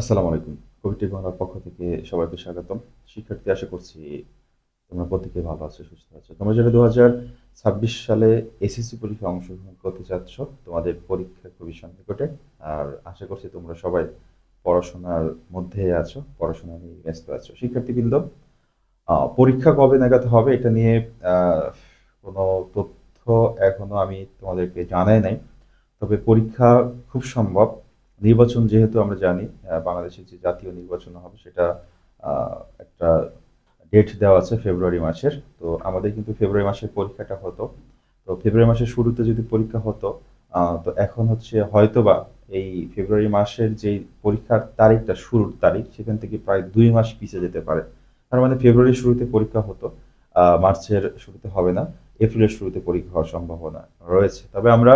আসসালামু আলাইকুম। কবিটি বাংলার পক্ষ থেকে সবাইকে স্বাগতম। শিক্ষার্থী, আশা করছি তোমরা প্রত্যেকে ভালো আছো, সুস্থ আছো। তোমরা যারা দু হাজার ছাব্বিশ সালে এসএসসি পরীক্ষায় অংশগ্রহণ করতে চাচ্ছ, তোমাদের পরীক্ষা খুবই সন্নিকটে। আর আশা করছি তোমরা সবাই পড়াশোনার মধ্যে আছো, পড়াশোনা নিয়ে ব্যস্ত আছো। শিক্ষার্থীবৃন্দ পরীক্ষা কবে নাগাদ হবে এটা নিয়ে কোনো তথ্য এখনও আমি তোমাদেরকে জানাই নাই। তবে পরীক্ষা খুব সম্ভব। নির্বাচন যেহেতু আমরা জানি বাংলাদেশের যে জাতীয় নির্বাচন হবে সেটা একটা ডেট দেওয়া আছে ফেব্রুয়ারি মাসের। তো আমাদের কিন্তু ফেব্রুয়ারি মাসের পরীক্ষাটা হতো। তো ফেব্রুয়ারি মাসের শুরুতে যদি পরীক্ষা হতো তো এখন হচ্ছে হয়তোবা এই ফেব্রুয়ারি মাসের যে পরীক্ষার তারিখটা, শুরুর তারিখ, সেখান থেকে প্রায় দুই মাস পিছিয়ে যেতে পারে। তার মানে ফেব্রুয়ারির শুরুতে পরীক্ষা হতো মার্চের শুরুতে হবে না এপ্রিলের শুরুতে পরীক্ষা হওয়ার সম্ভাবনা রয়েছে। তবে আমরা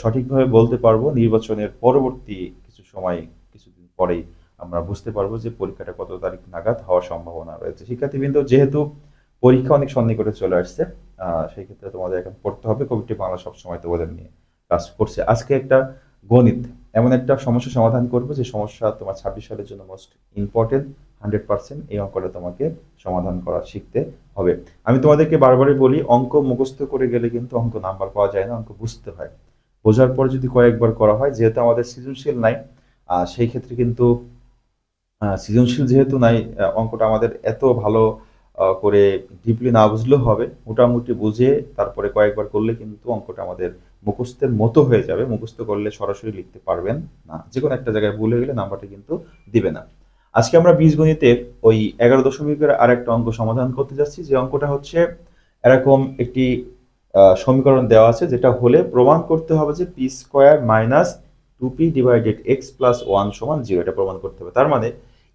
সঠিকভাবে বলতে পারব। নির্বাচনের পরবর্তী কিছু সময়, কিছুদিন পরেই আমরা বুঝতে পারব যে পরীক্ষাটা কত তারিখ নাগাদ হওয়ার সম্ভাবনা রয়েছে। শিক্ষার্থীবৃন্দ, যেহেতু পরীক্ষা অনেক সন্নিকটে চলে আসছে সেই ক্ষেত্রে তোমাদের এখন পড়তে হবে। কবিটি বাংলা সবসময় তোমাদের নিয়ে কাজ করছে। আজকে একটা গণিত, এমন একটা সমস্যা সমাধান করব যে সমস্যা তোমার ছাব্বিশ সালের জন্য মোস্ট ইম্পর্টেন্ট হান্ড্রেড পার্সেন্ট এই অঙ্কটা তোমাকে সমাধান করা শিখতে হবে। আমি তোমাদেরকে বারবারই বলি, অঙ্ক মুখস্থ করে গেলে কিন্তু অঙ্ক নাম্বার পাওয়া যায় না, অঙ্ক বুঝতে হয়। বোঝার পর যদি কয়েকবার করা হয়, যেহেতু আমাদের সৃজনশীল নাই সেই ক্ষেত্রে কিন্তু সৃজনশীল যেহেতু নাই অঙ্কটা আমাদের এত ভালো করে ডিপলি না বুঝলেও হবে। মোটামুটি বুঝে তারপরে কয়েকবার করলে কিন্তু অঙ্কটা আমাদের মুখস্থের মতো হয়ে যাবে। মুখস্থ করলে সরাসরি লিখতে পারবেন না। যে কোনো একটা জায়গায় ভুলে গেলে নাম্বারটা কিন্তু দিবে না। আজকে আমরা বীজগণিতের ওই এগারো দশমিকের আরেকটা অঙ্ক সমাধান করতে যাচ্ছি। যে অঙ্কটা হচ্ছে এরকম একটি সমীকরণ দেওয়া আছে, যেটা হলে প্রমাণ করতে হবে যে p square minus two p divided x plus one সমান জিরো, এটা প্রমাণ করতে হবে। তার মানে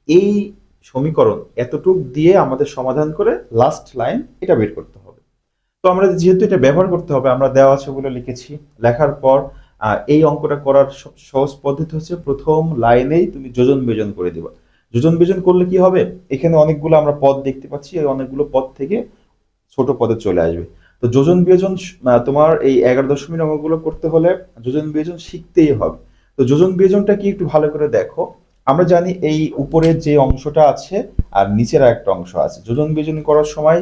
এই সমীকরণ এতটুক দিয়ে আমাদের সমাধান করে লাস্ট লাইন এটা বের করতে হবে। তো আমরা যেহেতু এটা ব্যবহার করতে হবে, আমরা দেওয়া আছে বলে লিখেছি। লেখার পর এই অঙ্কটা করার সহজ পদ্ধতি হচ্ছে প্রথম লাইনেই তুমি যোজন বিয়োজন করে দিবা। যোজন বিয়োজন করলে কি হবে? এখানে অনেকগুলো আমরা পদ দেখতে পাচ্ছি, এই অনেকগুলো পদ থেকে ছোট পদে চলে আসবে। তো যোজন বিয়োজন তোমার এই এগারো দশমিক অঙ্কগুলো করতে হলে যোজন বিয়োজন শিখতেই হবে। তো যোজন বিয়োজনটা কি একটু ভালো করে দেখো। আমরা জানি এই উপরের যে অংশটা আছে আর নিচের একটা অংশ আছে। যোজন বিয়োজন করার সময়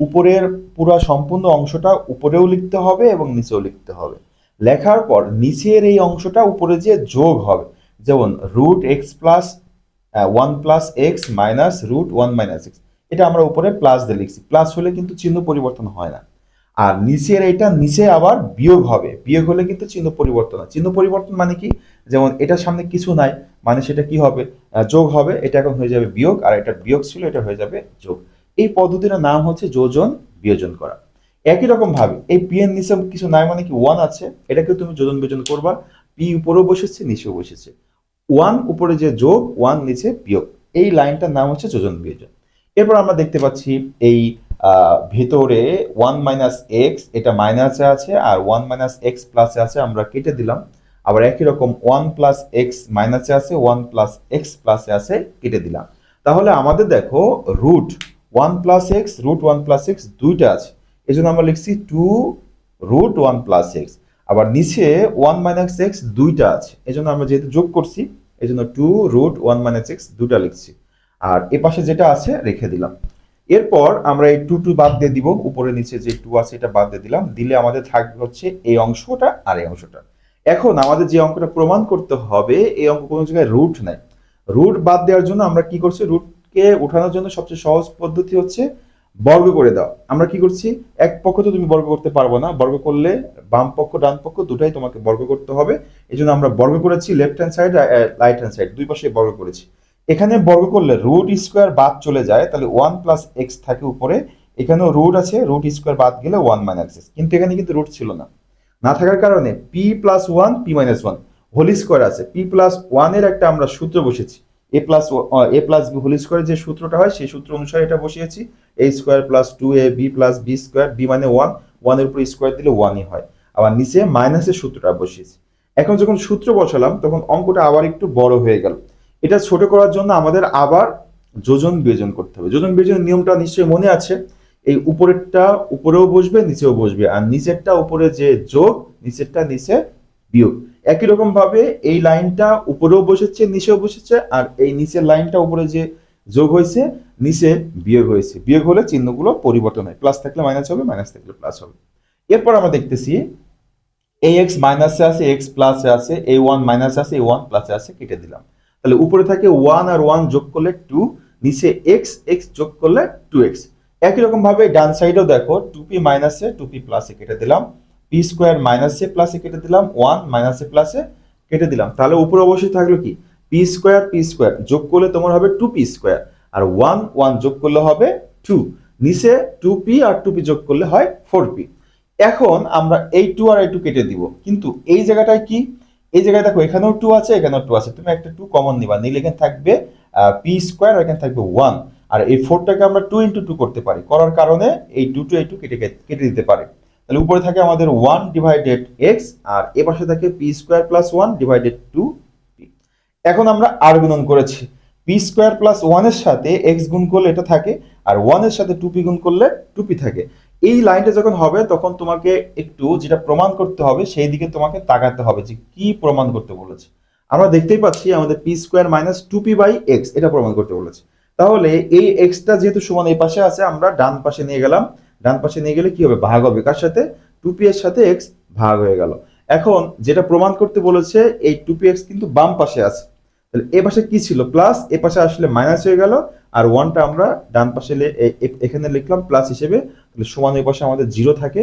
উপরের পুরা সম্পূর্ণ অংশটা উপরেও লিখতে হবে এবং নিচেও লিখতে হবে। লেখার পর নিচের এই অংশটা উপরে যে যোগ হবে, যেমন root x plus one plus x minus root one minus x এটা আমরা উপরে প্লাস দিয়ে লিখছি। প্লাস হলে কিন্তু চিহ্ন পরিবর্তন হয় না। আর নিচের এটা, নিচে আবার বিয়োগ হবে। বিয়োগ হলে কিন্তু চিহ্ন পরিবর্তন হয়। চিহ্ন পরিবর্তন মানে কি? যেমন এটার সামনে কিছু নাই মানে সেটা কি হবে? যোগ হবে, এটা এখন হয়ে যাবে বিয়োগ, আর এটা বিয়োগ ছিল, এটা হয়ে যাবে যোগ। এই পদ্ধতিটার নাম হচ্ছে যোজন বিয়োজন করা। একই রকম ভাবে, এই পি এর নিচে কিছু নাই মানে কি? ওয়ান আছে এটাকে তুমি যোজন বিয়োজন করবা। পি উপরেও বসেছে, নিচেও বসেছে। ওয়ান উপরে যে যোগ ওয়ান নিচে বিয়োগ। এই লাইনটার নাম হচ্ছে যোজন বিয়োজন। এরপর আমরা দেখতে পাচ্ছি এই ভেতরে ওয়ান মাইনাস এক্স এটা মাইনাসে আছে, আর ওয়ান মাইনাস এক্স প্লাসে আছে, আমরা কেটে দিলাম। আবার একই রকম ওয়ান প্লাস এক্স মাইনাসে আছে ওয়ান প্লাস এক্স প্লাসে আছে, কেটে দিলাম। তাহলে আমাদের দেখো root one plus x root one plus x দুইটা আছে। এই জন্য আমরা লিখছি two root one plus x আবার নিচে ওয়ান মাইনাস এক্স দুইটা আছে। এই জন্য আমরা যেহেতু যোগ করছি এই জন্য two root one minus x দুটা লিখছি। আর এ পাশে যেটা আছে, রেখে দিলাম। এরপর আমরা এই টু টু বাদ দিয়ে দিব, উপরে নিচে যে টু আছে এটা বাদ দিয়ে দিলাম, দিলে আমাদের থাকবে হচ্ছে এই অংশটা আর এই অংশটা। এখন আমাদের যে অঙ্কটা প্রমাণ করতে হবে, এই অঙ্ক কোনো জায়গায় রুট নাই। রুট বাদ দেওয়ার জন্য আমরা কি করছি? রুটকে উঠানোর জন্য সবচেয়ে সহজ পদ্ধতি হচ্ছে বর্গ করে দাও আমরা কি করছি? এক পক্ষ তো তুমি বর্গ করতে পারব না। বর্গ করলে বাম পক্ষ, ডান পক্ষ দুটাই তোমাকে বর্গ করতে হবে। এই জন্য আমরা বর্গ করেছি left hand side right hand side দুই পাশে বর্গ করেছি। এখানে বর্গ করলে রুট স্কোয়ার বাদ চলে যায়, তাহলে ওয়ান প্লাস এক্স থাকে উপরে, এখানেও রুট আছে রুট স্কোয়ার বাদ গেলে ওয়ান মাইনাস এক্স কিন্তু এখানে কিন্তু রুট ছিল না। না থাকার কারণে p plus one p minus one whole square আছে। পি প্লাস ওয়ানের একটা আমরা সূত্র বসেছি। A plus a plus b whole স্কোয়ারের যে সূত্রটা হয়, সেই সূত্র অনুসারে এটা বসিয়েছি। A square plus two a b plus b square b মানে ওয়ান ওয়ানের উপর স্কোয়ার দিলে ওয়ানই হয়। আবার নিচে মাইনাসের সূত্রটা বসিয়েছি। এখন যখন সূত্র বসালাম, তখন অঙ্কটা আবার একটু বড় হয়ে গেল। এটা ছোট করার জন্য আমাদের আবার যোজন বিয়োজন করতে হবে। যোজন বিয়োজনের নিয়মটা নিশ্চয়ই মনে আছে। এই উপরেরটা উপরেও বসবে, নিচেও বসবে। আর নিচেরটা উপরে যে যোগ, নিচেরটা নিচে বিয়োগ। একই রকম ভাবে এই লাইনটা উপরেও বসেছে, নিচেও বসেছে, আর এই নিচের লাইনটা উপরে যে যোগ হয়েছে, নিচে বিয়োগ হয়েছে। বিয়োগ হলে চিহ্নগুলো পরিবর্তন হয়। প্লাস থাকলে মাইনাস হবে, মাইনাস থাকলে প্লাস হবে। এরপর আমরা দেখতেছি, এই এক্স মাইনাসে আছে এক্স প্লাসে আছে, এই ওয়ান মাইনাসে আছে, এই ওয়ান প্লাসে আছে, কেটে দিলাম। তাহলে উপরে থাকে ওয়ান আর ওয়ান যোগ করলে টু নিচে এক্স এক্স যোগ করলে টু এক্স একই রকম ভাবে ডান সাইডেও দেখো টু পি মাইনাসে টু পি প্লাসে কেটে দিলাম। পি স্কোয়ার মাইনাসে প্লাসে কেটে দিলাম ওয়ান মাইনাসে প্লাসে কেটে দিলাম। তাহলে উপরে অবশ্যই থাকল কি? পি স্কোয়ার পি স্কোয়ার যোগ করলে তোমার হবে টু পি স্কোয়ার আর ওয়ান ওয়ান যোগ করলে হবে টু নিচে টু পি আর টু পি যোগ করলে হয় ফোর পি এখন আমরা এই টু আর এই টু কেটে দিব। কিন্তু এই জায়গাটায় কি? এই জায়গায় দেখো, এখানেও টু আছে, এখানেও টু আছে। তুমি একটা টু কমন নিবা। নিলে এখানে থাকবে পি স্কোয়ার এখানে থাকবে ওয়ান আর এই ফোরটাকে আমরা টু ইন্টু টু করতে পারি। করার কারণে এই টু টু এই টু কেটে কেটে দিতে পারে। তাহলে উপরে থাকে আমাদের ওয়ান ডিভাইডেড এক্স আর এ পাশে থাকে p square plus one divided two p এখন আমরা আর গুণন করেছি। পি স্কোয়ার প্লাস ওয়ানের সাথে এক্স গুণ করলে এটা থাকে, আর ওয়ানের সাথে টু পি গুণ করলে টু পি থাকে। এই লাইনটা যখন হবে, তখন তোমাকে একটু যেটা প্রমাণ করতে হবে, সেই দিকে তোমাকে তাকাতে হবে যে কি প্রমাণ করতে বলেছে। আমরা দেখতেই পাচ্ছি আমাদের p square minus two p by x এটা প্রমাণ করতে বলেছে। তাহলে এই এক্সটা যেহেতু সমান এই পাশে আছে, আমরা ডান পাশে নিয়ে গেলাম। ডান পাশে নিয়ে গেলে কি হবে? ভাগ হবে। কার সাথে? টু পি এর সাথে এক্স ভাগ হয়ে গেল। এখন যেটা প্রমাণ করতে বলেছে, এই টু পি এক্স কিন্তু বাম পাশে আছে। তাহলে এ পাশে কি ছিল? প্লাস এ পাশে আসলে মাইনাস হয়ে গেল। আর ওয়ানটা আমরা ডান পাশে এখানে লিখলাম প্লাস হিসেবে, তাহলে সমান ওই পাশে আমাদের জিরো থাকে।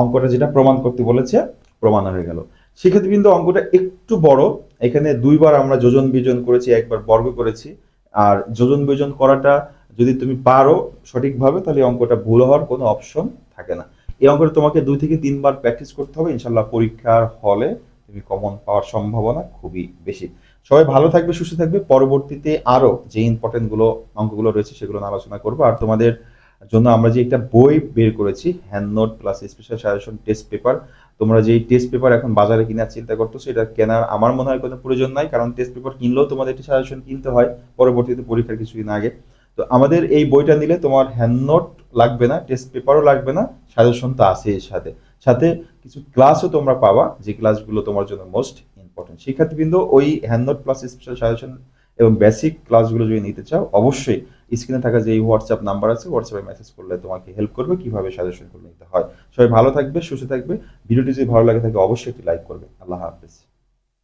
অঙ্কটা যেটা প্রমাণ করতে বলেছে, প্রমাণ হয়ে গেল। সেক্ষেত্রে কিন্তু অঙ্কটা একটু বড়। এখানে দুইবার আমরা যোজন বিয়োজন করেছি, একবার বর্গ করেছি। আর যোজন বিয়োজন করাটা যদি তুমি পারো সঠিকভাবে, তাহলে অঙ্কটা ভুল হওয়ার কোনো অপশন থাকে না। এই অঙ্কটা তোমাকে দুই থেকে তিনবার প্র্যাকটিস করতে হবে। ইনশাল্লাহ পরীক্ষার হলে তুমি কমন পাওয়ার সম্ভাবনা খুবই বেশি। সবাই ভালো থাকবে, সুস্থ থাকবে। পরবর্তীতে আরও যে ইম্পর্টেন্টগুলো, অঙ্কগুলো রয়েছে সেগুলো আলোচনা করব। আর তোমাদের জন্য আমরা যে একটা বই বের করেছি hand note plus special suggestion test paper তোমরা যে টেস্ট পেপার এখন বাজারে কেনার চিন্তা করতেছো, এটা কেনার আমার মনে হয় কোনো প্রয়োজন নাই। কারণ টেস্ট পেপার কিনলেও তোমাদের একটি সাজেশন কিনতে হয় পরবর্তীতে পরীক্ষার কিছুদিন আগে। তো আমাদের এই বইটা নিলে তোমার হ্যান্ড নোট লাগবে না টেস্ট পেপারও লাগবে না সাজেশন তো আছে এর সাথে। সাথে কিছু ক্লাসও তোমরা পাবা, যে ক্লাসগুলো তোমার জন্য মোস্ট ইম্পর্টেন্ট শিক্ষার্থীবৃন্দ, ওই hand note plus special suggestion এবং বেসিক ক্লাসগুলো যদি নিতে চাও, অবশ্যই স্ক্রিনে থাকা যে হোয়াটসঅ্যাপ নাম্বার আছে হোয়াটসঅ্যাপে মেসেজ করলে তোমাকে হেল্প করবে কীভাবে সাজেশনগুলো নিতে হয়। সবাই ভালো থাকবে, সুস্থ থাকবে। ভিডিওটি যদি ভালো লাগে থাকে, অবশ্যই একটি লাইক করবে। আল্লাহ হাফেজ।